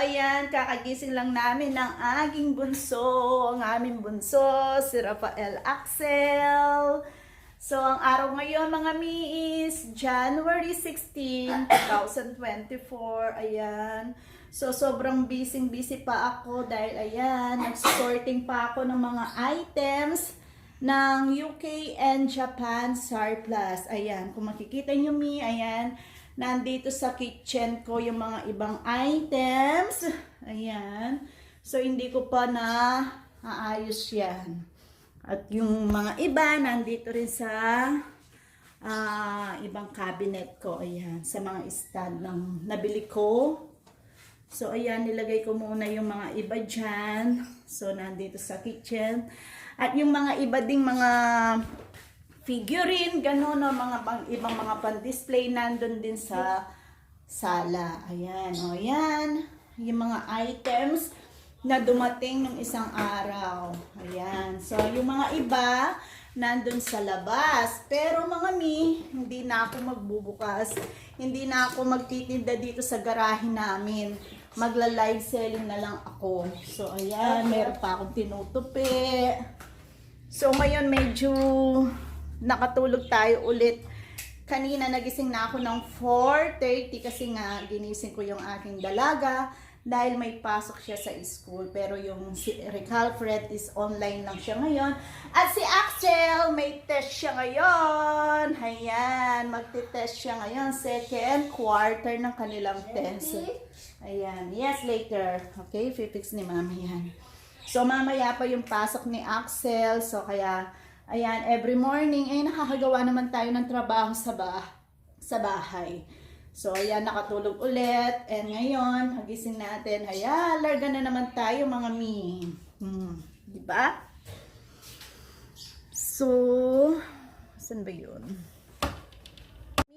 ayan, kakagising lang namin ng aking bunso, ang aming bunso, si Rafael Axel. So, ang araw ngayon, mga mi, is January 16, 2024. Ayan. So, sobrang busy-busy pa ako dahil, ayan, nag-sorting pa ako ng mga items ng UK and Japan surplus. Ayan, kung makikita nyo mi, ayan, nandito sa kitchen ko yung mga ibang items. Ayan. So, hindi ko pa na aayos yan. At yung mga iba, nandito rin sa ah, ibang cabinet ko. Ayan, sa mga stand ng nabili ko. So, ayan, nilagay ko muna yung mga iba dyan. So, nandito sa kitchen. At yung mga iba ding mga figurine, gano'n, no, mga pang, ibang mga pan-display nandun din sa sala. Ayan, o yan. Yung mga items na dumating ng isang araw. Ayan. So, yung mga iba, nandun sa labas. Pero mga mi, hindi na ako magbubukas. Hindi na ako magtitinda dito sa garahe namin. Magla-live selling na lang ako. So, ayan. Meron pa akong tinutupi. So, ngayon medyo nakatulog tayo ulit. Kanina nagising na ako ng 4.30 kasi nga ginising ko yung aking dalaga dahil may pasok siya sa school. Pero yung si Rick is online lang siya ngayon. At si Axel, may test siya ngayon. Ayan, magte-test siya ngayon. Second quarter ng kanilang test. Ayan, yes, later. Okay, fifix ni mami yan. So, mamaya pa yung pasok ni Axel. So, kaya, ayan, every morning, ay nakakagawa naman tayo ng trabaho sa, ba sa bahay. So, ayan, nakatulog ulit. And ngayon, hagising natin. Haya, larga na naman tayo, mga mi. Hmm, ba? So, saan ba yun?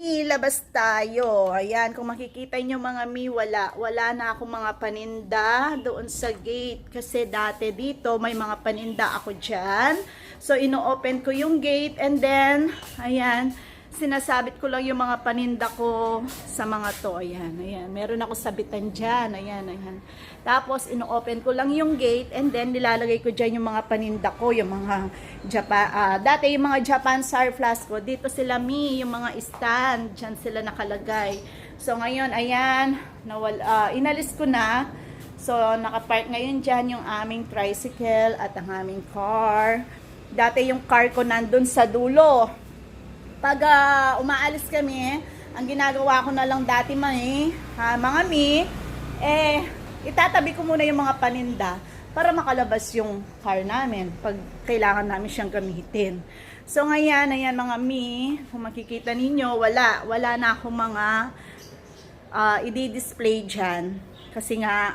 Mi, labas tayo. Ayan, kung makikita nyo mga mi, wala. Wala na ako mga paninda doon sa gate. Kasi dati dito, may mga paninda ako dyan. So, ino-open ko yung gate and then, ayan, sinasabit ko lang yung mga paninda ko sa mga to. Ayan, ayan. Meron ako sabitan dyan. Ayan, ayan. Tapos, ino-open ko lang yung gate and then nilalagay ko dyan yung mga paninda ko, yung mga Japan, ah, dati yung mga Japan surplus ko, dito sila mi, yung mga stand, dyan sila nakalagay. So, ngayon, ayan, nawal, ah, inalis ko na. So, nakapark ngayon dyan yung aming tricycle at ang aming car. Dati yung car ko nandun sa dulo. Pag ah, umaalis kami, ang ginagawa ko na lang dati man eh, ha, mga mi, eh, itatabi ko muna yung mga paninda para makalabas yung car namin pag kailangan namin siyang gamitin. So ngayon, ayan mga mi, kung makikita ninyo, wala, wala na akong mga ah, i-display dyan. Kasi nga,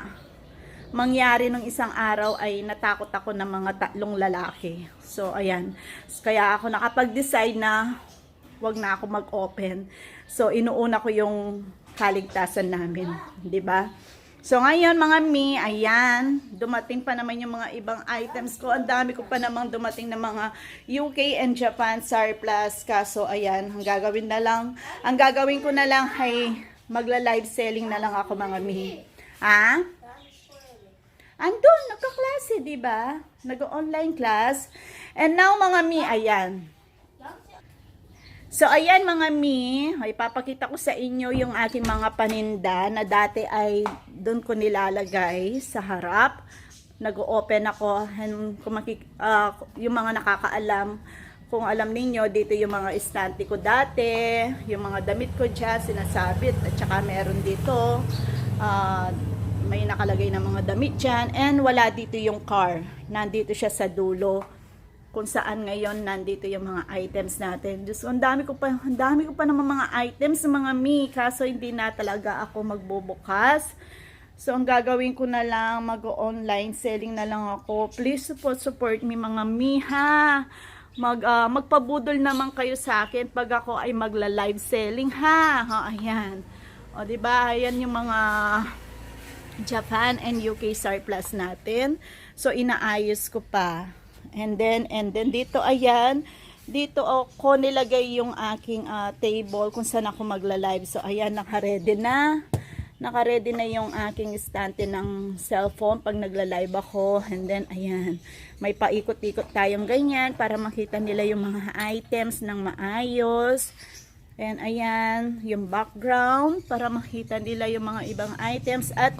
mangyari nung isang araw ay natakot ako ng mga tatlong lalaki. So, ayan. Kaya ako nakapag-decide na wag na ako mag-open. So, inuuna ko yung kaligtasan namin. ba? So, ngayon mga mi, ayan, dumating pa naman yung mga ibang items ko. Ang dami ko pa namang dumating na mga UK and Japan surplus. Kaso, ayan, ang gagawin na lang, ang gagawin ko na lang ay magla-live selling na lang ako mga mi. Ha? Andun, nagka-klase, di ba? Nag-online class. And now, mga mi, ayan. So, ayan mga mi, ay papakita ko sa inyo yung aking mga paninda na dati ay doon ko nilalagay sa harap. Nag-open ako and kung ah, yung mga nakakaalam, kung alam ninyo, dito yung mga estante ko dati, yung mga damit ko dyan, sinasabit, at saka meron dito, ah, may nakalagay na mga damit dyan, and wala dito yung car. Nandito siya sa dulo kung saan ngayon nandito yung mga items natin. Diyos ko, ang dami ko pa, ang dami ko pa naman mga items, mga mi, kaso hindi na talaga ako magbubukas. So, ang gagawin ko na lang, mag-online selling na lang ako. Please support, support me mga mi, ha? Mag, ah, magpabudol naman kayo sa akin pag ako ay magla-live selling, ha? ha ayan. O, di ba? Ayan yung mga Japan and UK surplus natin. So, inaayos ko pa. And then, and then dito, ayan, dito ako nilagay yung aking ah, table kung saan ako magla-live. So, ayan, naka-ready na. naka-ready na yung aking stante ng cellphone pag nagla-live ako. And then, ayan, may paikot-ikot tayong ganyan para makita nila yung mga items ng maayos. And ayan, yung background para makita nila yung mga ibang items at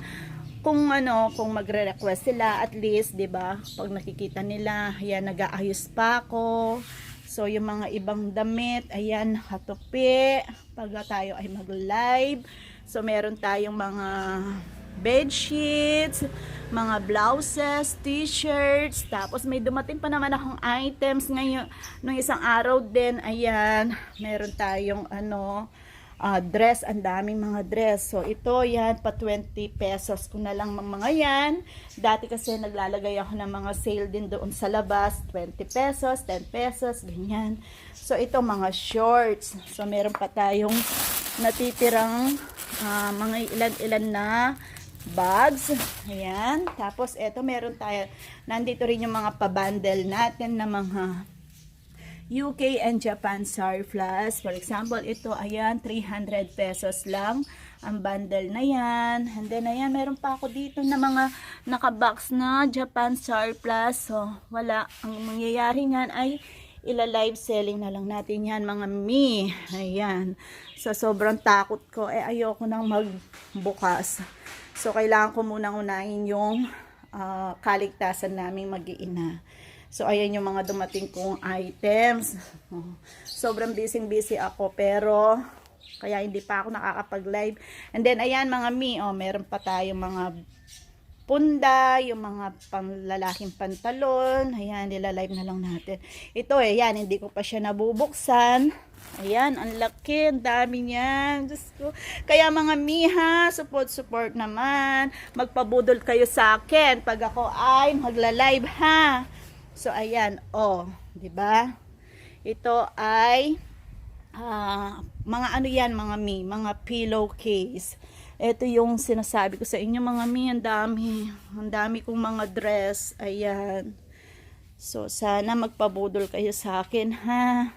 kung ano, kung magre-request sila at least, 'di ba? Pag nakikita nila, ayan nag-aayos pa ako. So yung mga ibang damit, ayan nakatupi pag tayo ay mag-live. So meron tayong mga bed sheets, mga blouses, t-shirts, tapos may dumating pa naman akong items ngayon nung isang araw din, ayan, meron tayong ano, ah, dress, ang daming mga dress. So ito yan, pa 20 pesos ko na lang mga yan. Dati kasi naglalagay ako ng mga sale din doon sa labas, 20 pesos, 10 pesos, ganyan. So ito mga shorts. So meron pa tayong natitirang ah, mga ilan-ilan na bags. Ayan. Tapos ito meron tayo, nandito rin yung mga pabundle natin na mga UK and Japan surplus. For example, ito, ayan, 300 pesos lang ang bundle na yan. And then, ayan, meron pa ako dito na mga nakabox na Japan surplus. So, wala. Ang mangyayari niyan ay ila-live selling na lang natin yan, mga mi. Ayan. So, sobrang takot ko. Eh, ayoko nang magbukas. So, kailangan ko munang unahin yung ah, kaligtasan naming mag-iina. So, ayan yung mga dumating kong items. Sobrang busy-busy ako, pero kaya hindi pa ako nakakapag-live. And then, ayan mga mi, oh, meron pa tayong mga punda, yung mga panlalaking pantalon. Ayan, nila-live na lang natin. Ito eh, yan, hindi ko pa siya nabubuksan. Ayan, ang laki, ang dami niyan. Diyos ko. Kaya mga miha, support, support naman. Magpabudol kayo sa akin pag ako ay magla-live ha. So, ayan, oh, di ba? Ito ay ah, mga ano yan, mga mi, mga pillowcase. Ito yung sinasabi ko sa inyo, mga mi, ang dami. Ang dami kong mga dress. Ayan. So, sana magpabudol kayo sa akin, ha?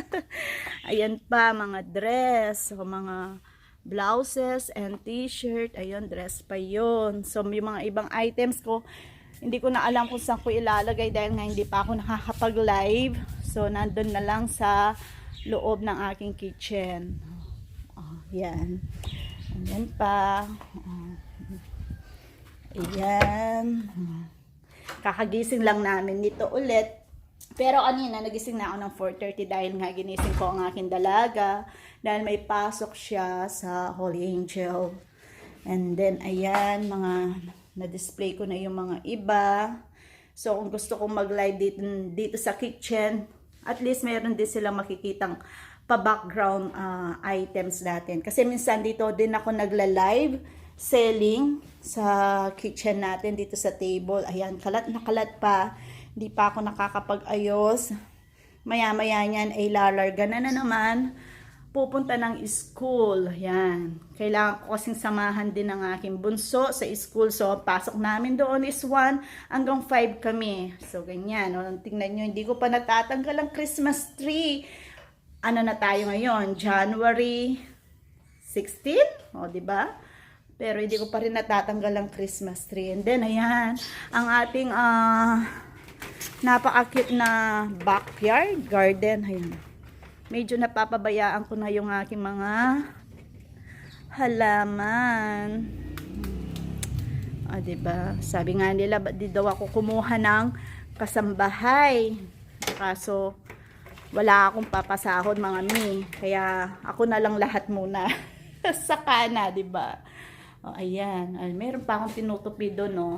Ayan pa, mga dress. So, mga blouses and t-shirt. Ayun, dress pa yon So, yung mga ibang items ko, hindi ko na alam kung saan ko ilalagay dahil nga hindi pa ako nakakapag-live. So, nandun na lang sa loob ng aking kitchen. Oh, yan. Ayan pa. Ayan. Kakagising lang namin nito ulit. Pero kanina, nagising na ako ng 4.30 dahil nga ginising ko ang aking dalaga. Dahil may pasok siya sa Holy Angel. And then, ayan, mga na-display ko na yung mga iba. So, kung gusto kong mag-live dito, dito sa kitchen, at least meron din silang makikitang pa-background ah, items natin. Kasi minsan dito din ako nagla-live selling sa kitchen natin dito sa table. Ayan, kalat na kalat pa. Hindi pa ako nakakapag-ayos. Maya-maya niyan ay lalarga na na naman. Pupunta ng school. Ayan. Kailangan ko kasing samahan din ng aking bunso sa school. So, pasok namin doon is 1 hanggang 5 kami. So, ganyan. O, tingnan nyo, hindi ko pa natatanggal ang Christmas tree. Ano na tayo ngayon? January 16? O, ba? Pero hindi ko pa rin natatanggal ang Christmas tree. And then, ayan, ang ating ah napaka-cute na backyard garden. Ayan. Medyo napapabayaan ko na yung aking mga halaman. Ah, 'di ba? Sabi nga nila, di daw ako kumuha ng kasambahay? Kaso wala akong papasahod mga mi. Kaya ako na lang lahat muna. sa kana, 'di ba? Oh, ayan. Ay, meron pa akong tinutupi doon, no.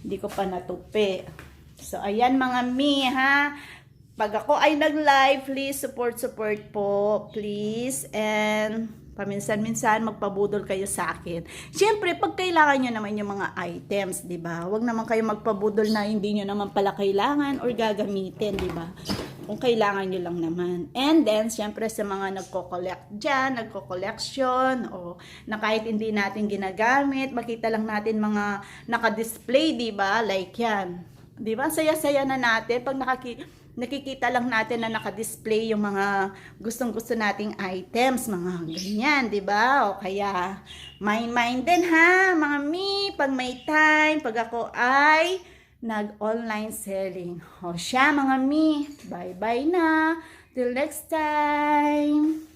Hindi ko pa natupi. So, ayan mga mi, ha. Pag ako ay nag-live, please support, support po. Please. And paminsan-minsan magpabudol kayo sa akin. Siyempre, pag kailangan nyo naman yung mga items, di ba? Huwag naman kayo magpabudol na hindi nyo naman pala kailangan or gagamitin, di ba? kung kailangan nyo lang naman. And then, syempre sa mga nagko-collect dyan, nagko-collection, o na kahit hindi natin ginagamit, makita lang natin mga naka-display, di ba? Like yan. Di ba? Saya-saya na natin pag nakaki nakikita lang natin na naka-display yung mga gustong-gusto nating items, mga ganyan, 'di ba? O kaya mind mind din ha, mga me, pag may time, pag ako ay nag-online selling. O siya mga me, bye-bye na. Till next time.